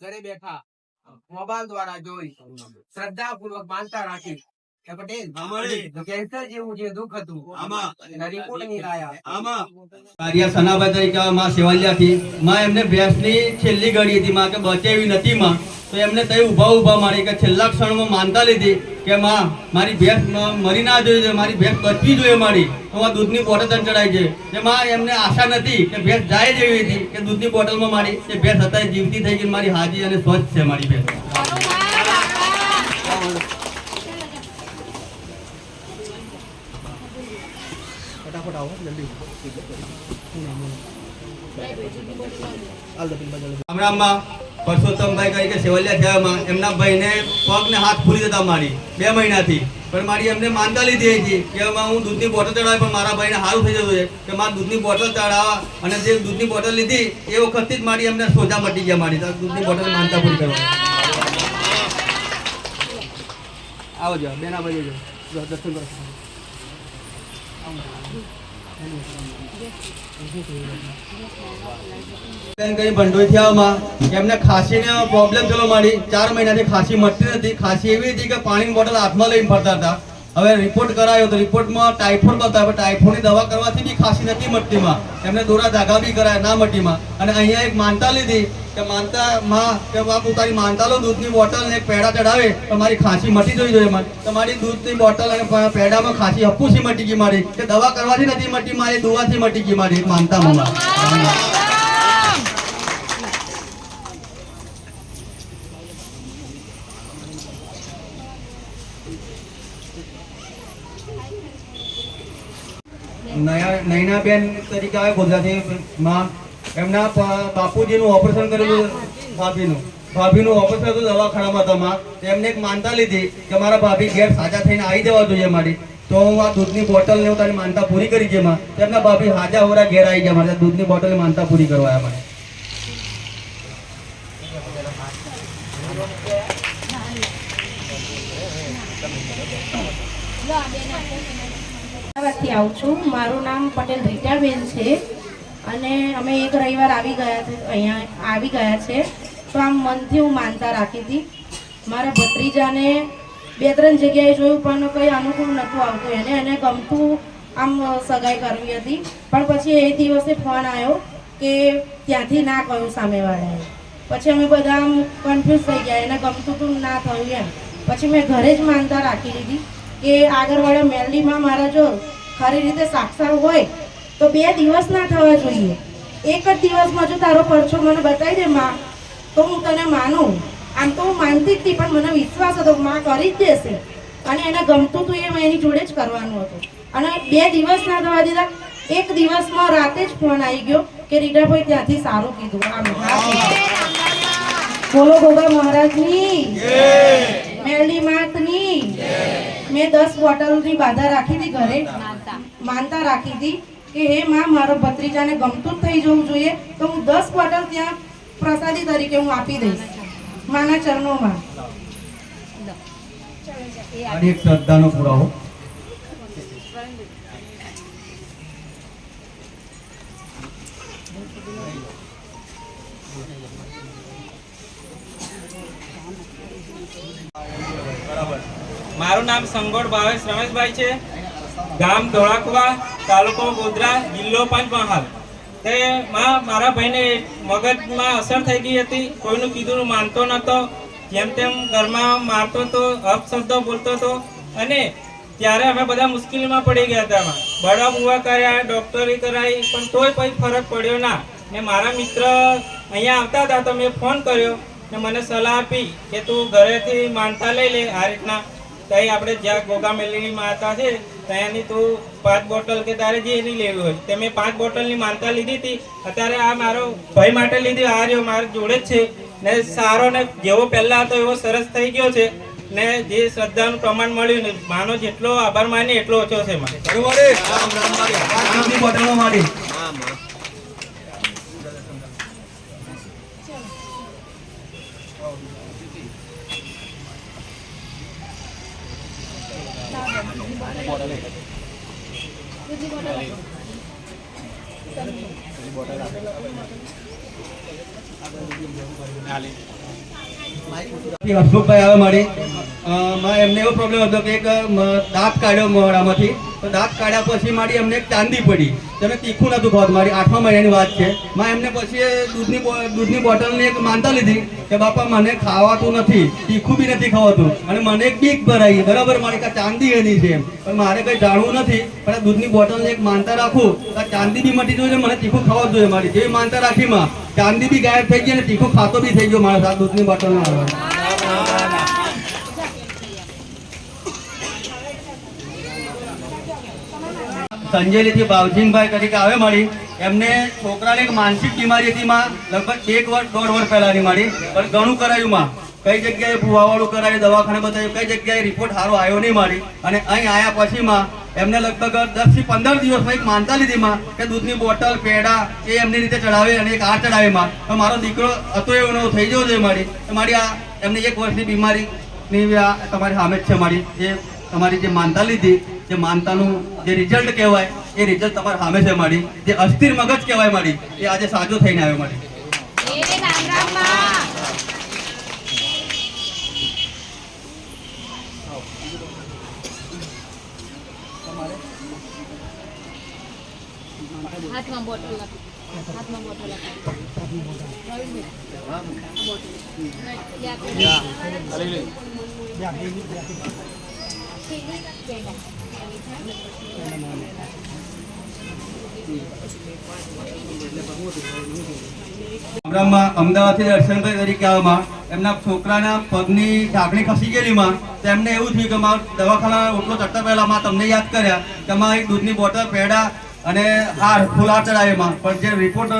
ઘરે બેઠા મોબાઈલ દ્વારા જોઈ. શ્રદ્ધાપૂર્વક માનતા રાખી. પટેલ કેન્સર જેવું જે દુઃખ હતું. એના રિપોર્ટ નહીં લાયા. કાર્ય સનાભાઈ તરીકે માં સેવાલિયાથી માં એમને ભેંસની છેલ્લી ઘડી હતી માં કે બચેવી નથી માં. તો એમને તઈ ઊભા ઊભા મારી કે છેલ્લા ક્ષણમાં માનતા લીધી કે માં મારી ભેંસ મરી ના જોઈએ મારી ભેંસ બચવી જોઈએ મારી. તો માં દૂધની બોટલ ચડાઈ છે કે માં એમને આશા નથી કે ભેંસ જાય જેવી હતી કે દૂધની બોટલમાં મારી. કે ભેંસ અત્યારે જીવતી થઈ ગઈ મારી હાજી અને સ્વચ્છ છે મારી ભેંસ. ગામડામાં પરસોત્તમભાઈ કે સેવલિયા થયામાં એમના ભાઈને પગને હાથ ફૂલી જતા મારી, બે મહિનાથી. પણ મારી એમને માનતા લીધી હતી કે હું દૂધની બોટલ ચડાવી, પણ મારા ભાઈને સારું થઈ જતું છે. કે મારે દૂધની બોટલ ચડાવવા અને જે દૂધની બોટલ લીધી, એ વખતથી જ મારી એમને સોજા મટી ગયા મારી. દૂધની બોટલ માનતા પૂરી કરવા. આવજો બેના ભાઈ જો દર્શન કરો. કઈ ભંડોઈ થયામાં ખાંસી મટતી નથી. ખાંસી એવી હતી કે પાણીની બોટલ હાથમાં લઈને ફરતા હતા. હવે રિપોર્ટ કરાયો તો રિપોર્ટમાં ટાઇફોઇડ બતાવ્યો ટાઇફોઇડની દવા કરવાથી બી ખાંસી નથી મટતીમાં. એમને દોરા ધાગા બી કરાયા ના મટીમાં. અને અહીંયા એક માનતા લીધી કે માનતા માં કે બાપુ તારી માનતા લો દૂધની બોટલ ને પેડા ચડાવે તો મારી ખાંસી મટી જોઈ જોઈએ મારી તમારી દૂધની બોટલ અને પેડામાં ખાંસી હપ્પુસી મટી ગઈ મારી. કે દવા કરવાથી નથી મટી મારી દુવાથી મટી ગઈ મારી. માનતા. નયા નયનાબેન તરીકે આવે ગુજરાતીમાં એમના બાપુજીનું ઓપરેશન કરેલું ભાભીનું. ભાભીનું ઓપરેશન હતું દવાખાનામાં તમા એમને એક માનતા લીધી કે મારા ભાભી ઘેર સાજા થઈને આવી જવા જોઈએ મારી. તો હું આ દૂધની બોટલ ને તારી માનતા પૂરી કરી છે એમાં. તેમના ભાભી હાજા હોરા ઘેર આવી ગયા મારે. દૂધની બોટલ માનતા પૂરી કરવા અમદાવાદથી આવું છું. મારું નામ પટેલ રીટાબેન છે. અને અમે એક રવિવાર આવી ગયા છે, અહીંયા આવી ગયા છે. તો આમ મનથી હું માનતા રાખી હતી. મારા ભત્રીજાને બે ત્રણ જગ્યાએ જોયું, પણ કંઈ અનુકૂળ નહોતું આવતું એને. એને ગમતું આમ સગાઈ કરવી હતી. પણ પછી એ દિવસે ફોન આવ્યો કે ત્યાંથી ના કહ્યું સામેવાળાએ. પછી અમે બધા આમ કન્ફ્યુઝ થઈ ગયા. એને ગમતું હતું ના થયું એમ. પછી મેં ઘરે જ માનતા રાખી લીધી કે આગળવાળા મેલડીમાં મારા જો ખરી રીતે સાક્ષર હોય તો બે દિવસ ના થવા જોઈએ. એક જ દિવસમાં જો તારો પરછો મને બતાવી દે માં તો હું તને માનું. આમ તો હું માનતી જ હતી પણ મને વિશ્વાસ હતો માં કરી જ દેશે. અને એને ગમતું હતું એ એની જોડે જ કરવાનું હતું. અને બે દિવસ ના થવા દીધા. એક દિવસમાં રાતે જ ફોન આવી ગયો કે રીટાભાઈ ત્યાંથી સારું કીધું. આમ બોલો ગોગા મહારાજની. મેલડી માતની મેં દસ બોટલની બાધા રાખી હતી ઘરે. માનતા રાખી હતી. કે હે માં મારો ભત્રીજાને ગમતું જ થઈ જવું જોઈએ તો હું દસ બોટલ ત્યાં પ્રસાદી તરીકે હું આપી દઈશ. માના ચરણોમાં. અને એક શ્રદ્ધાનો પુરાવો. મારું નામ સંગોડ ભાવેશ રમેશભાઈ છે. ગામ ધોળાકુવા. તાલુકો ગોધરા જિલ્લો પંચમહાલ. તે માં, મારા ભાઈને મગજમાં અસર થઈ ગઈ હતી. કોઈનું કીધું માનતો નહોતો જેમ તેમ ઘરમાં મારતો હતો અપશબ્દો બોલતો હતો અને ત્યારે અમે બધા મુશ્કેલીમાં પડી ગયા હતા બળા મુવા કર્યા, ડૉક્ટરી કરાવી પણ તોય કોઈ ફરક પડ્યો ના. ને મારા મિત્ર અહીંયા આવતા હતા તો મેં ફોન કર્યો ને મને સલાહ આપી કે તું ઘરેથી માનતા લઈ લે આ રીતના. તો આપણે જ્યાં ગોગા મેલીની માતા છે ત્યાંની તું પાંચ બોટલ કે તારે જે એની લેવી હોય. તે મેં પાંચ બોટલની માનતા લીધી હતી. અત્યારે આ મારો ભાઈ માટે લીધી, આ રહ્યો મારા જોડે જ છે. ને સારો ને જેવો પહેલાં હતો એવો સરસ થઈ ગયો છે. ને જે શ્રદ્ધાનું પ્રમાણ મળ્યું ને, માનો જેટલો આભાર માની એટલો ઓછો છે મારે. બરોબર મારી હસમુખભાઈ આવે મારી. એમને એવો પ્રોબ્લેમ હતો કે એક દાંત કાઢ્યો મોડામાંથી તો દાંત કાઢ્યા પછી મારી એમને એક ચાંદી પડી. તેમને તીખું નતું ખાતું મારી આઠમા મહિનાની વાત છે. માં એમને પછી દૂધની દૂધની બોટલની એક માનતા લીધી કે બાપા, મને ખાવાતું નથી. તીખું બી નથી ખાવાતું. અને મને એક બીક ભરાઈ. બરાબર, મારી કાં ચાંદી એની છે પણ મારે કંઈ જાણવું નથી. પણ આ દૂધની બોટલની એક માનતા રાખું. આ ચાંદી બી મટી જોઈએ મને તીખું ખાવા જોઈએ મારી. જેવી માનતા રાખી માં, ચાંદી બી ગાયબ થઈ ગઈ અને તીખું ખાતો બી થઈ ગયો મારા આ દૂધની બોટલના સંજયલીથી બાવજીનભાઈ તરીકે આવે મળી એમને છોકરાને એક માનસિક બીમારી હતી, માં લગભગ એક વર્ષ, દોઢ વર્ષ પહેલાની મળી પણ ઘણું કરાયું, માં. કઈ જગ્યાએ ભૂવાવાળું કરાયું, દવાખાને બતાવ્યું, કઈ જગ્યાએ રિપોર્ટ સારો આવ્યો નહીં મારી. અને અહીં આવ્યા પછી, માં, એમને લગભગ દસથી પંદર દિવસમાં એક માનતા લીધી, માં, કે દૂધની બોટલ, પેડા એ એમની રીતે ચડાવે અને એક આ ચડાવે, માં. તો મારો દીકરો હતો એવો થઈ ગયો છે મારી. મારી આ એમની એક વર્ષની બીમારીની ની તમારી સામે જ છે મારી. જે તમારી જે માનતા લીધી જે માનતાનું જે રિઝલ્ટ કહેવાય એ રિઝલ્ટ તમારા સામે છે મારી. જે અસ્થિર મગજ કહેવાય મારી એ આજે સાજો થઈને આવ્યો મારી. હાથમાં બોટલ હાથમાં બોટલ આપી ગામડામાં અમદાવાદથી દર્શનભાઈ તરીકે આવવામાં એમના છોકરાના પગની ઢાંકણી ખસી ગયેલીમાં તેમને એવું થયું કે મારા દવાખાના ઓટલો ચડતા પહેલા માં તમને યાદ કર્યા કે મારી દૂધની બોટલ, પેડા અને હાર ફૂલ ચડાવેમાં પણ જે રિપોર્ટ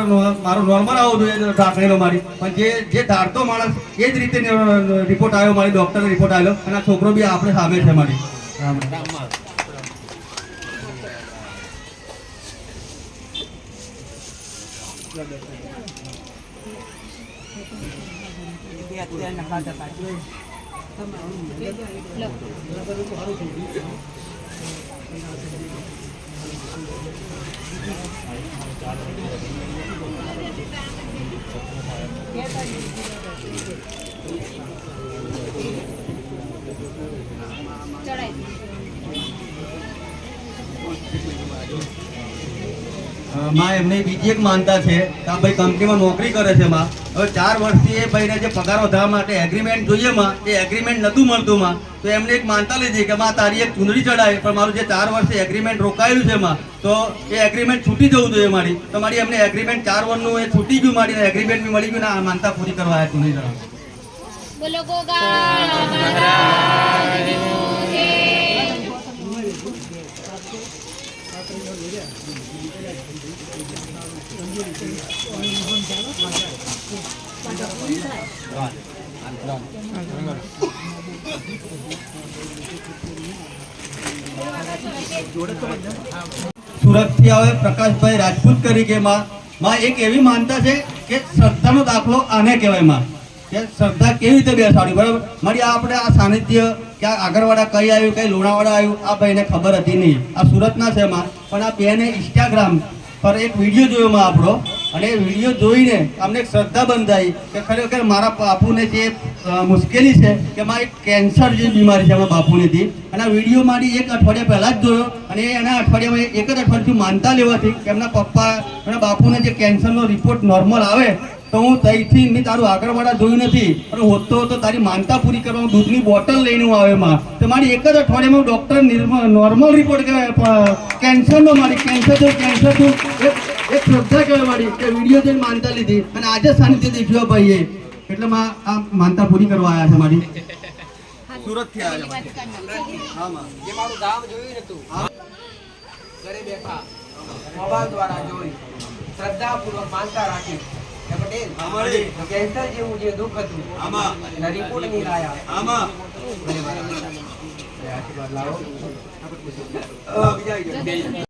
મારો નોર્મલ આવવો જોઈએ ઢાંકણીનો મારી. પણ જે જે ધારતો માણસ એ જ રીતે રિપોર્ટ આવ્યો, મારી ડૉક્ટરનો રિપોર્ટ આવ્યો અને આ છોકરો બી આપણે સામે છે મારી. માં એમની બીજી એક માનતા છે કે આ ભાઈ કંપનીમાં નોકરી કરે છે માં. હવે ચાર વર્ષથી એ ભાઈને જે પગાર વધારવા માટે એગ્રીમેન્ટ જોઈએ માં, એ એગ્રીમેન્ટ નહોતું મળતું માં, તો એમને એક માનતા લીધી કે માં તારી એક ચૂંદડી ચડાય, પણ મારું જે ચાર વર્ષથી એગ્રીમેન્ટ રોકાયેલું છે માં, તો એ એગ્રીમેન્ટ છૂટી જવું જોઈએ મારી તો મારી એમને એગ્રીમેન્ટ ચાર વર્ષનું એ છૂટી ગયું મારી એગ્રીમેન્ટ બી મળી ગયું ને આ માનતા પૂરી કરવા આવ્યા ચૂંદડી ચડાવ બોલો ગોગા. સુરતથી આવે પ્રકાશભાઈ રાજપૂત તરીકે માં. એક એવી માનતા છે કે શ્રદ્ધાનો દાખલો આને કહેવાયમાં. કે શ્રદ્ધા કેવી રીતે બેસાડી બરાબર? મારી આપણે આ સાનિધ્ય કે આગળવાળા કઈ આવ્યું, કઈ લોણાવાળા આવ્યું, આ ભાઈને ખબર હતી નહીં. આ સુરતના છે માં. પણ આ બેને ઇન્સ્ટાગ્રામ પર એક વીડિયો જોયો માં આપણો. અને એ વીડિયો જોઈને અમને એક શ્રદ્ધા બંધાઈ કે ખરેખર મારા બાપુને જે મુશ્કેલી છે કે મારી કેન્સર જે બીમારી છે મારા બાપુને હતી અને વીડિયો મારી એક અઠવાડિયા પહેલાં જ જોયો અને એના અઠવાડિયામાં એક જ અઠવાડિયું માનતા લેવાથી કે એમના પપ્પા અને બાપુને જે કેન્સરનો રિપોર્ટ નોર્મલ આવે, તો હું તહીથી મેં તારું આગળવાળા જોયું નથી. અને હોતો તો તારી માનતા પૂરી કરવા દૂધની બોટલ લઈને હું આવે માં તો મારી એક જ અઠવાડિયામાં ડૉક્ટર નોર્મલ રિપોર્ટ કેન્સરનો મારી કેન્સર થયું કેન્સર થયું એક શ્રદ્ધા કહેવાય કે વીડિયો જઈને માનતા લીધી અને આજે સાનિધ્ય દેખ્યો ભાઈએ. એટલે માં આ માનતા પૂરી કરવા આવ્યા છે મારી. સુરતથી આવ્યા છે હા માં. જે મારું ગામ જોયું ને તું ઘરે બેઠા. મોબાઈલ દ્વારા જોઈ. શ્રદ્ધાપૂર્વક માનતા રાખી. કેન્સર જેવું જે દુઃખ હતું આમાં. રિપોર્ટ નહીં લાયા આમાં આશીર્વાદ લાવો. બીજા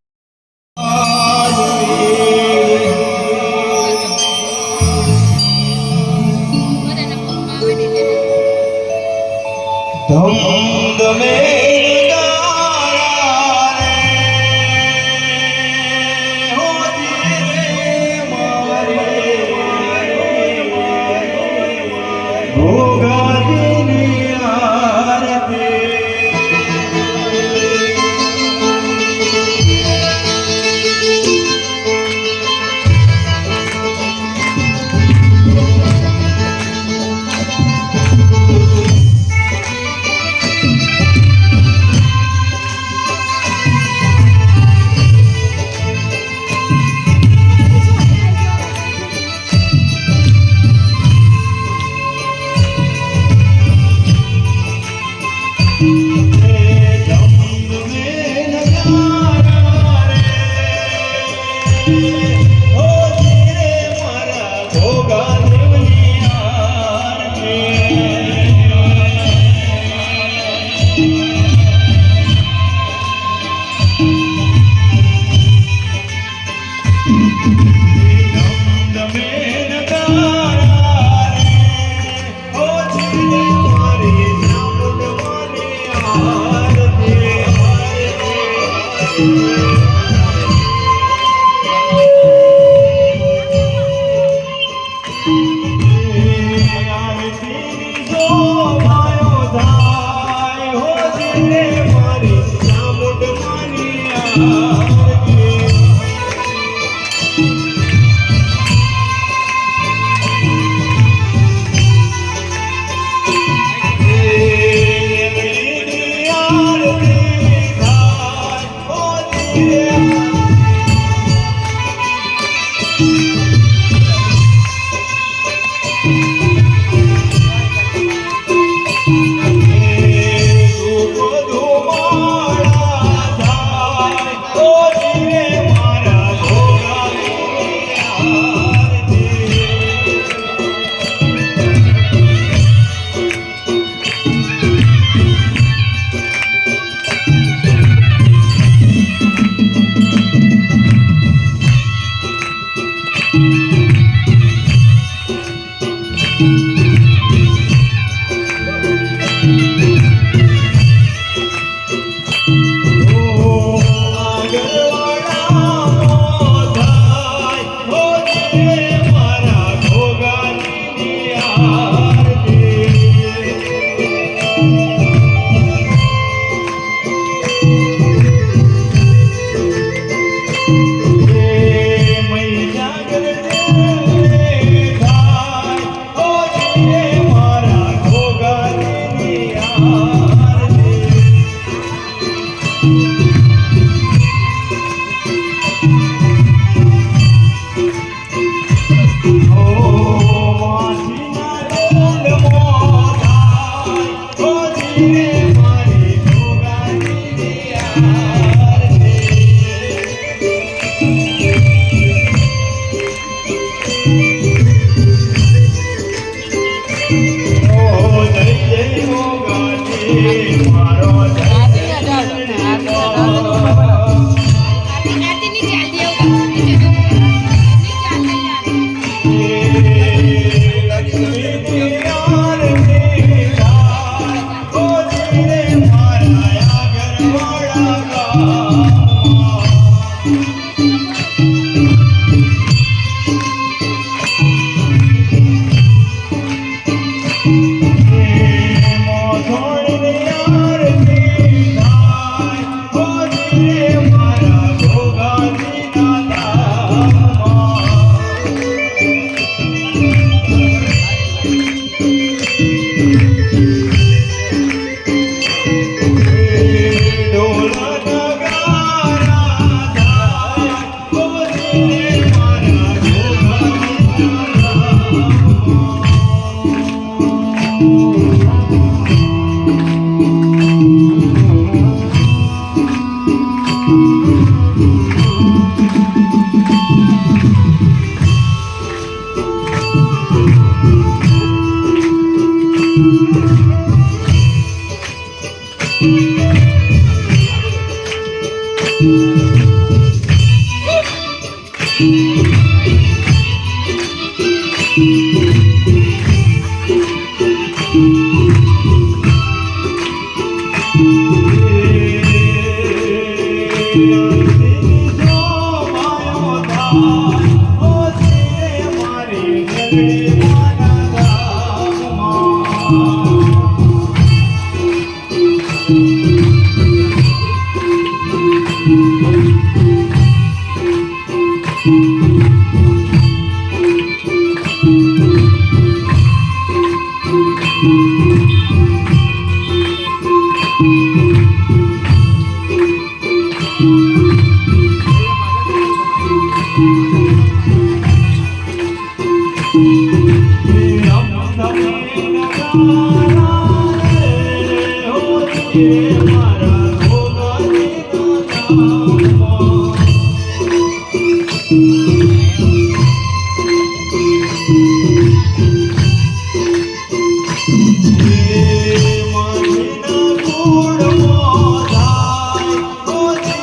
મારો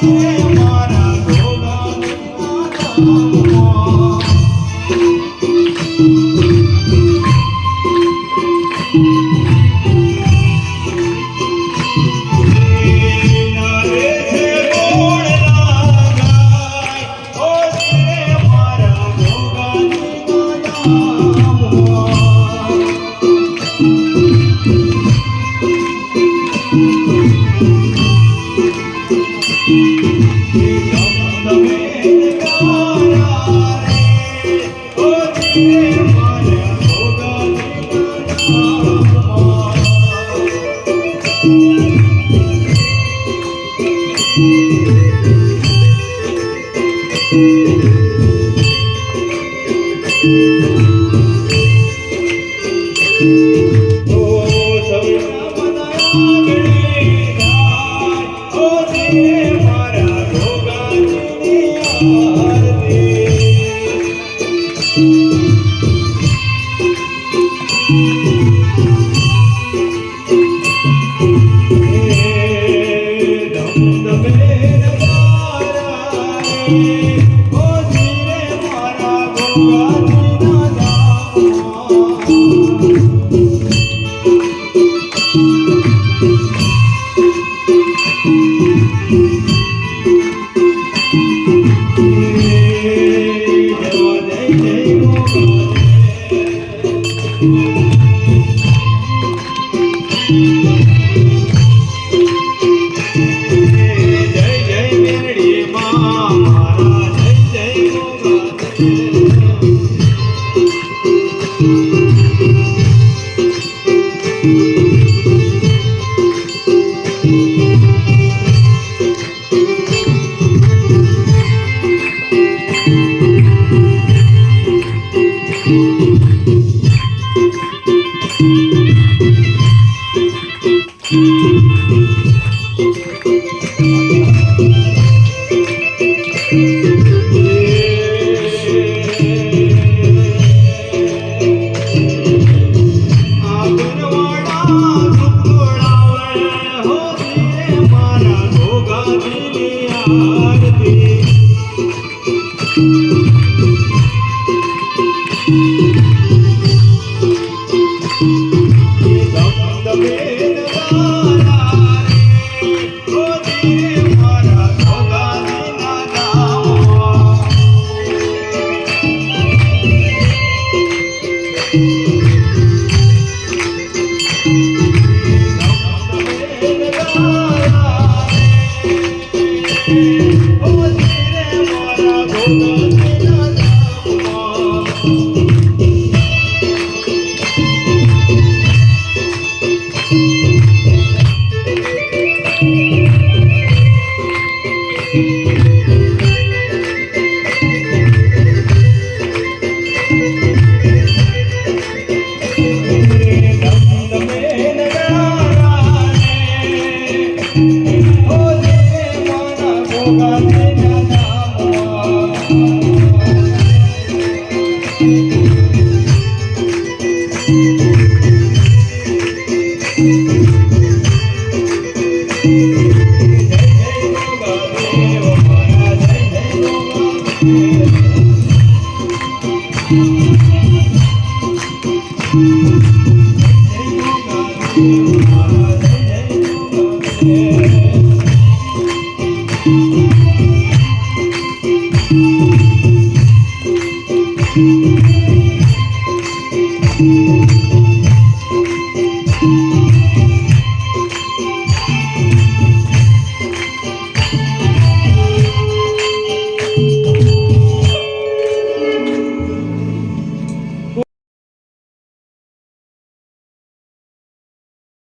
Deus. Amém. Música Thank you.